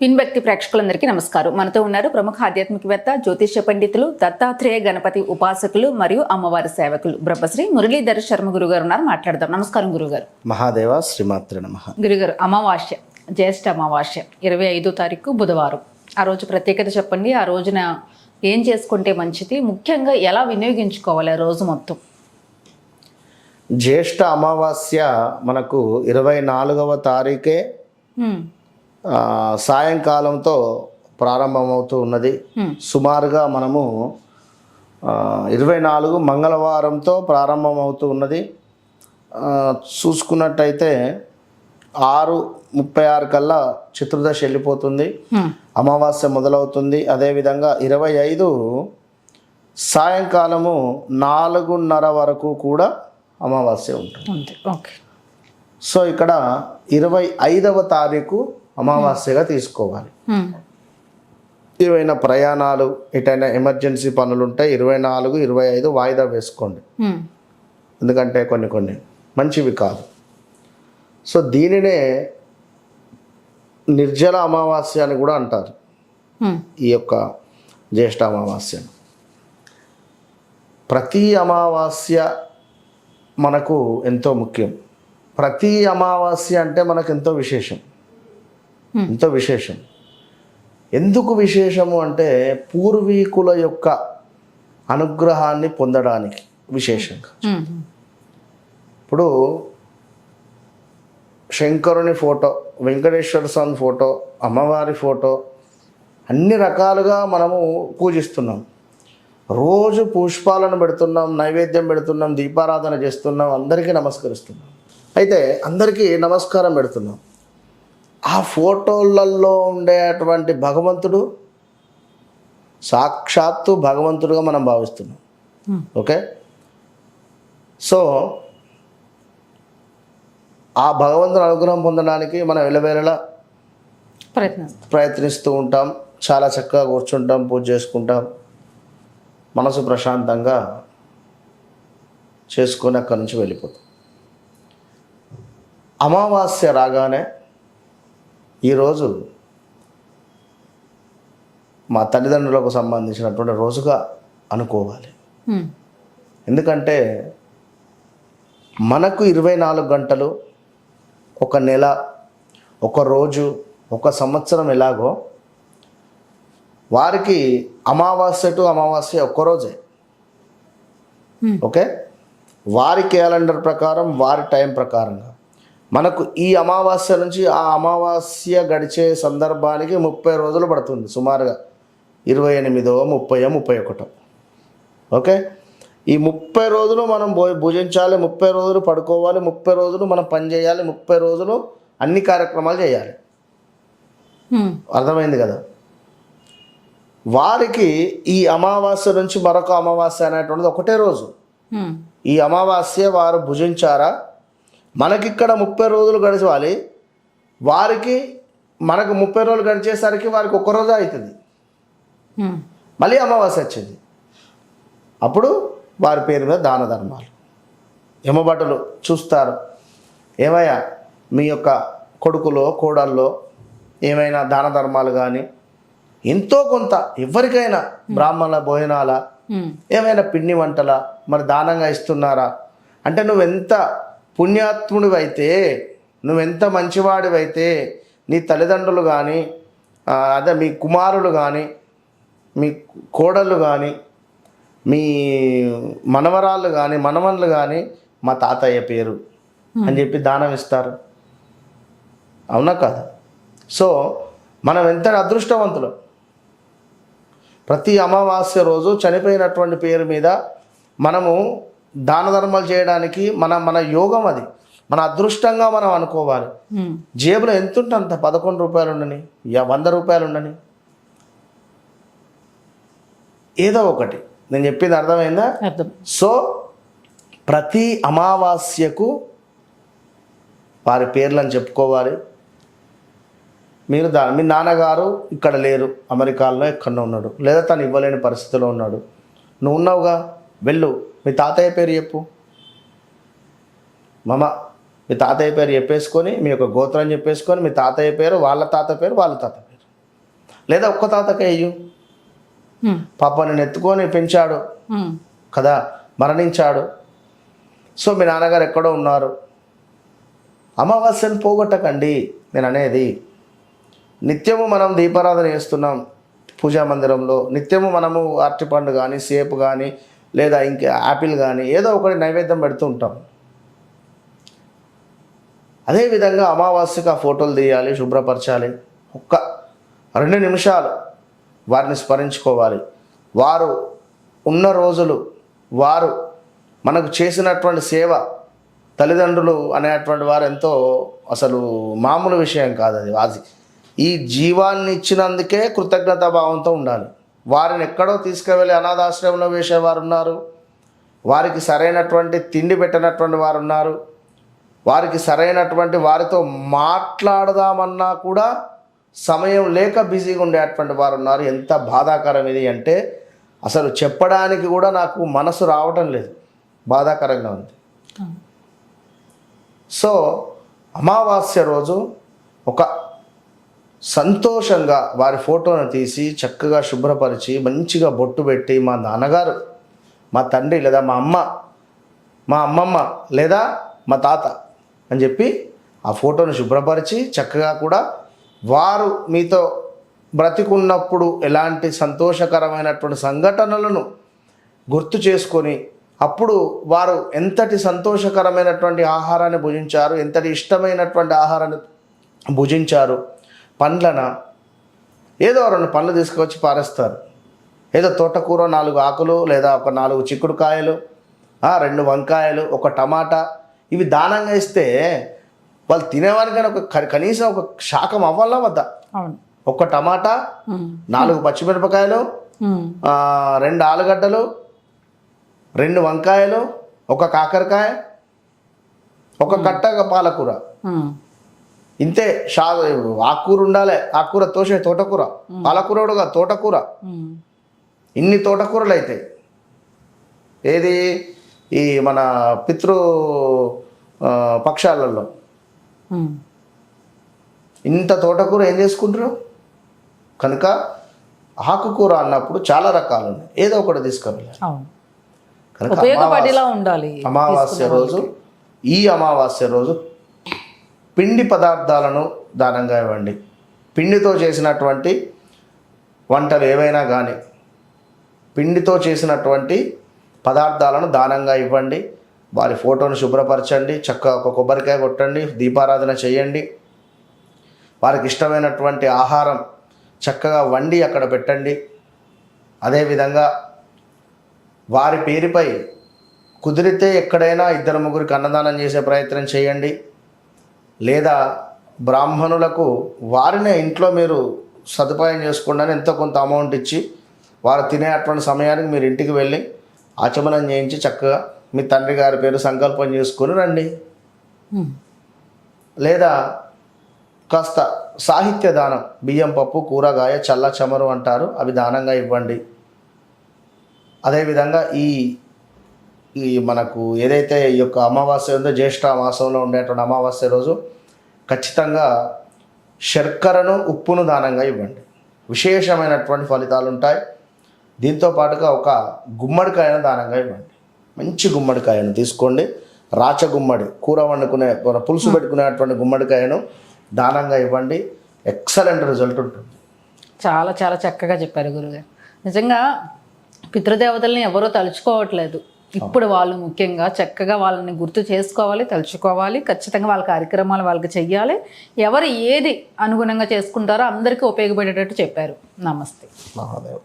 Pin వ్యక్తి ప్రేక్షకులందరికీ నమస్కారం. మనతో ఉన్నారు ప్రముఖ ఆధ్యాత్మికవేత్త జ్యోతిష్య పండితులు దత్తాత్రేయ గణపతి ఉపాసకులు మరియు అమ్మవారి సేవకులు బ్రహ్మశ్రీ మురళీధర శర్మ గురుగారు ఉన్నారు. మాట్లాడదాం. నమస్కారం గురుగారు. మహాదేవ శ్రీమాత్రి నమ. గురుగారు అమావాస్య జ్యేష్ఠ అమావాస్య ఇరవై ఐదో తారీఖు బుధవారం. ఆ రోజు ప్రత్యేకత చెప్పండి. ఆ రోజున ఏం చేసుకుంటే మంచిది? ముఖ్యంగా ఎలా వినియోగించుకోవాలి ఆ రోజు మొత్తం? జ్యేష్ఠ అమావాస్య మనకు ఇరవై నాలుగవ తారీఖే సాయంకాలంతో ప్రారంభమవుతూ ఉన్నది. సుమారుగా మనము ఇరవై నాలుగు మంగళవారంతో ప్రారంభమవుతూ ఉన్నది. చూసుకున్నట్టయితే ఆరు ముప్పై ఆరు కల్లా చతుర్దశి వెళ్ళిపోతుంది. అమావాస్య మొదలవుతుంది. అదేవిధంగా ఇరవై ఐదు సాయంకాలము నాలుగున్నర వరకు కూడా అమావాస్య ఉంటుంది. సో ఇక్కడ ఇరవై ఐదవ తారీఖు అమావాస్యగా తీసుకోవాలి. ఏవైనా ప్రయాణాలు ఎటైనా ఎమర్జెన్సీ పనులు ఉంటే ఇరవై నాలుగు ఇరవై ఐదు వాయిదా వేసుకోండి. ఎందుకంటే కొన్ని కొన్ని మంచివి కాదు. సో దీనినే నిర్జల అమావాస్య అని కూడా అంటారు. ఈ యొక్క జ్యేష్ఠ అమావాస్య. ప్రతి అమావాస్య మనకు ఎంతో ముఖ్యం. ప్రతి అమావాస్య అంటే మనకు ఎంతో విశేషం. ఎంతో విశేషం. ఎందుకు విశేషము అంటే పూర్వీకుల యొక్క అనుగ్రహాన్ని పొందడానికి విశేషంగా ఇప్పుడు శంకరుని ఫోటో వెంకటేశ్వర స్వామి ఫోటో అమ్మవారి ఫోటో అన్ని రకాలుగా మనము పూజిస్తున్నాం. రోజు పుష్పాలను పెడుతున్నాం నైవేద్యం పెడుతున్నాం దీపారాధన చేస్తున్నాం అందరికీ నమస్కరిస్తున్నాం. అయితే అందరికీ నమస్కారం పెడుతున్నాం. ఆ ఫోటోలలో ఉండేటువంటి భగవంతుడు సాక్షాత్తు భగవంతుడుగా మనం భావిస్తున్నాం. హ్మ్. ఓకే? సో ఆ భగవంతుని అనుగ్రహం పొందడానికి మనం ఎలవేళలా ప్రయత్నిస్తాం. ప్రయత్నిస్తూ ఉంటాం. చాలా చక్కగా కూర్చుంటాం పూజ చేసుకుంటాం. మనసు ప్రశాంతంగా చేసుకొని అక్కడి నుంచి వెళ్ళిపోతాం. అమావాస్య రాగానే ఈరోజు మా తల్లిదండ్రులకు సంబంధించినటువంటి రోజుగా అనుకోవాలి. ఎందుకంటే మనకు ఇరవై నాలుగు గంటలు ఒక నెల ఒక రోజు ఒక సంవత్సరం ఎలాగో వారికి అమావాస్య టు అమావాస్య ఒక్కరోజే. ఓకే? వారి క్యాలెండర్ ప్రకారం వారి టైం ప్రకారంగా. మనకు ఈ అమావాస్య నుంచి ఆ అమావాస్య గడిచే సందర్భానికి ముప్పై రోజులు పడుతుంది. సుమారుగా ఇరవై ఎనిమిదో ముప్పై ముప్పై ఒకటో. ఓకే? ఈ ముప్పై రోజులు మనం భో భుజించాలి ముప్పై రోజులు పడుకోవాలి ముప్పై రోజులు మనం పని చేయాలి ముప్పై రోజులు అన్ని కార్యక్రమాలు చేయాలి. అర్థమైంది కదా? వారికి ఈ అమావాస్య నుంచి మరొక అమావాస్య అనేటువంటిది ఒకటే రోజు. ఈ అమావాస్య వారు భుజించారా? మనకిక్కడ ముప్పై రోజులు గడచాలి వారికి మనకు ముప్పై రోజులు గడిచేసరికి వారికి ఒక్క రోజు అవుతుంది మళ్ళీ అమావాస్య వచ్చింది. అప్పుడు వారి పేరు మీద దాన ధర్మాలు. యమభటులు చూస్తారు. ఏమయ్యా మీ యొక్క కొడుకులో కోడల్లో ఏమైనా దాన ధర్మాలు కానీ ఎంతో కొంత ఎవరికైనా బ్రాహ్మణుల భోజనాల ఏమైనా పిండి వంటల మరి దానంగా ఇస్తున్నారా? అంటే నువ్వెంత పుణ్యాత్ముడివైతే నువ్వెంత మంచివాడివైతే నీ తల్లిదండ్రులు కానీ అదే మీ కుమారులు కానీ మీ కోడళ్ళు కానీ మీ మనవరాళ్ళు కానీ మనవన్లు కానీ మా తాతయ్య పేరు అని చెప్పి దానం ఇస్తారు. అవునా కాదా? సో మనం ఎంత అదృష్టవంతులం. ప్రతి అమావాస్య రోజు చనిపోయినటువంటి పేరు మీద మనము దాన ధర్మాలు చేయడానికి మన మన యోగం అది. మన అదృష్టంగా మనం అనుకోవాలి. జేబులో ఎంత ఉంటే అంత పదకొండు రూపాయలు ఉండని యా వంద రూపాయలు ఉండని? ఏదో ఒకటి. నేను చెప్పింది అర్థమైందా? అర్థం. సో ప్రతి అమావాస్యకు వారి పేర్లను చెప్పుకోవాలి. మీరు దా మీ నాన్నగారు ఇక్కడ లేరు అమెరికాలో ఎక్కడో ఉన్నాడు. లేదా తను ఇవ్వలేని పరిస్థితిలో ఉన్నాడు. నువ్వు ఉన్నావుగా? వెళ్ళు. మీ తాతయ్య పేరు చెప్పు. మమ మీ తాతయ్య పేరు చెప్పేసుకొని మీ యొక్క గోత్రం చెప్పేసుకొని మీ తాతయ్య పేరు వాళ్ళ తాత పేరు వాళ్ళ తాత పేరు. లేదా ఒక్క తాతకే అయ్యు పాప నేను ఎత్తుకొని పెంచాడు. కదా మరణించాడు. సో మీ నాన్నగారు ఎక్కడో ఉన్నారు. అమావాస్యను పోగొట్టకండి నేను అనేది. నిత్యము మనం దీపారాధన చేస్తున్నాం. పూజా మందిరంలో. నిత్యము మనము అరటిపండు కానీ సేపు కానీ లేదా ఇంకా యాపిల్ కానీ ఏదో ఒకటి నైవేద్యం పెడుతూ ఉంటాం. అదేవిధంగా అమావాస్యకు ఆ ఫోటోలు తీయాలి శుభ్రపరచాలి. ఒక్క రెండు నిమిషాలు వారిని స్మరించుకోవాలి. వారు ఉన్న రోజులు వారు మనకు చేసినటువంటి సేవ తల్లిదండ్రులు అనేటువంటి వారు ఎంతో అసలు మామూలు విషయం కాదు అది అది ఈ జీవాన్ని ఇచ్చినందుకే కృతజ్ఞతా భావంతో ఉండాలి. వారిని ఎక్కడో తీసుకువెళ్ళి అనాథాశ్రమంలో వేసేవారు ఉన్నారు వారికి సరైనటువంటి తిండి పెట్టినటువంటి వారు ఉన్నారు వారికి సరైనటువంటి వారితో మాట్లాడదామన్నా కూడా సమయం లేక బిజీగా ఉండేటువంటి వారు ఉన్నారు ఎంత బాధాకరం ఇది అంటే అసలు చెప్పడానికి కూడా నాకు మనసు రావటం లేదు. బాధాకరంగా ఉంది. సో అమావాస్య రోజు ఒక సంతోషంగా వారి ఫోటోను తీసి చక్కగా శుభ్రపరిచి మంచిగా బొట్టు పెట్టి మా నాన్నగారు మా తండ్రి లేదా మా అమ్మ మా అమ్మమ్మ లేదా మా తాత అని చెప్పి ఆ ఫోటోను శుభ్రపరిచి చక్కగా కూడా వారు మీతో బ్రతికున్నప్పుడు ఎలాంటి సంతోషకరమైనటువంటి సంఘటనలను గుర్తు చేసుకొని అప్పుడు వారు ఎంతటి సంతోషకరమైనటువంటి ఆహారాన్ని భుజించారు ఎంతటి ఇష్టమైనటువంటి ఆహారాన్ని భుజించారు పండ్లన? ఏదో రెండు పండ్లు తీసుకొచ్చి పారేస్తారు. ఏదో తోటకూర నాలుగు ఆకులు లేదా ఒక నాలుగు చిక్కుడుకాయలు రెండు వంకాయలు ఒక టమాటా. ఇవి దానంగా ఇస్తే వాళ్ళు తినేవారికైనా ఒక కని- కనీసం ఒక శాఖం అవ్వాలా వద్దా? ఒక టమాటా నాలుగు పచ్చిమిరపకాయలు రెండు ఆలుగడ్డలు రెండు వంకాయలు ఒక కాకరకాయ ఒక కట్ట పాలకూర. ఇంతే షా ఆకుకూర ఉండాలి ఆకుకూర తోసే తోటకూర పాలకూర కూడా కాదు, తోటకూర. ఇన్ని తోటకూరలు అవుతాయి ఏది ఈ మన పితృ పక్షాలలో. ఇంత తోటకూర ఏం చేసుకుంటారు? కనుక ఆకుకూర అన్నప్పుడు చాలా రకాలు ఉన్నాయి. ఏదో ఒకటి కనుక ఉపయోగపడేలా ఉండాలి అమావాస్య రోజు ఈ అమావాస్య రోజు పిండి పదార్థాలను దానంగా ఇవ్వండి. పిండితో చేసినటువంటి వంటలు ఏవైనా కానీ పిండితో చేసినటువంటి పదార్థాలను దానంగా ఇవ్వండి. వారి ఫోటోను శుభ్రపరచండి చక్కగా ఒక కొబ్బరికాయ కొట్టండి దీపారాధన చేయండి. వారికి ఇష్టమైనటువంటి ఆహారం చక్కగా వండి అక్కడ పెట్టండి. అదేవిధంగా వారి పేరుపై కుదిరితే ఎక్కడైనా ఇద్దరు ముగ్గురికి అన్నదానం చేసే ప్రయత్నం చేయండి. లేదా బ్రాహ్మణులకు వారినే ఇంట్లో మీరు సదుపాయం చేసుకోండి ఎంతో కొంత అమౌంట్ ఇచ్చి వారు తినే అటువంటి సమయానికి మీరు ఇంటికి వెళ్ళి ఆచమనం చేయించి చక్కగా మీ తండ్రి గారి పేరు సంకల్పం చేసుకొని రండి. లేదా కాస్త సాహిత్య దానం బియ్యం పప్పు కూరగాయ చల్ల చమరు అంటారు అవి దానంగా ఇవ్వండి. అదేవిధంగా ఈ ఈ మనకు ఏదైతే ఈ యొక్క అమావాస్య ఉందో జ్యేష్ఠ మాసంలో ఉండేటువంటి అమావాస్య రోజు ఖచ్చితంగా శర్కరను ఉప్పును దానంగా ఇవ్వండి. విశేషమైనటువంటి ఫలితాలు ఉంటాయి. దీంతో పాటుగా ఒక గుమ్మడికాయను దానంగా ఇవ్వండి. మంచి గుమ్మడికాయను తీసుకోండి. రాచ గుమ్మడి కూర వండుకునే పులుసు పెట్టుకునేటువంటి గుమ్మడికాయను దానంగా ఇవ్వండి. ఎక్సలెంట్ రిజల్ట్ ఉంటుంది. చాలా చాలా చక్కగా చెప్పారు గురుగారు. నిజంగా పితృదేవతల్ని ఎవరూ తలుచుకోవట్లేదు. ఇప్పుడు వాళ్ళు ముఖ్యంగా చక్కగా వాళ్ళని గుర్తు చేసుకోవాలి తలుచుకోవాలి ఖచ్చితంగా వాళ్ళ కార్యక్రమాలు వాళ్ళకి చెయ్యాలి. ఎవరు ఏది అనుగుణంగా చేసుకుంటారో అందరికీ ఉపయోగపడేటట్టు చెప్పారు. నమస్తే. మహాదేవ.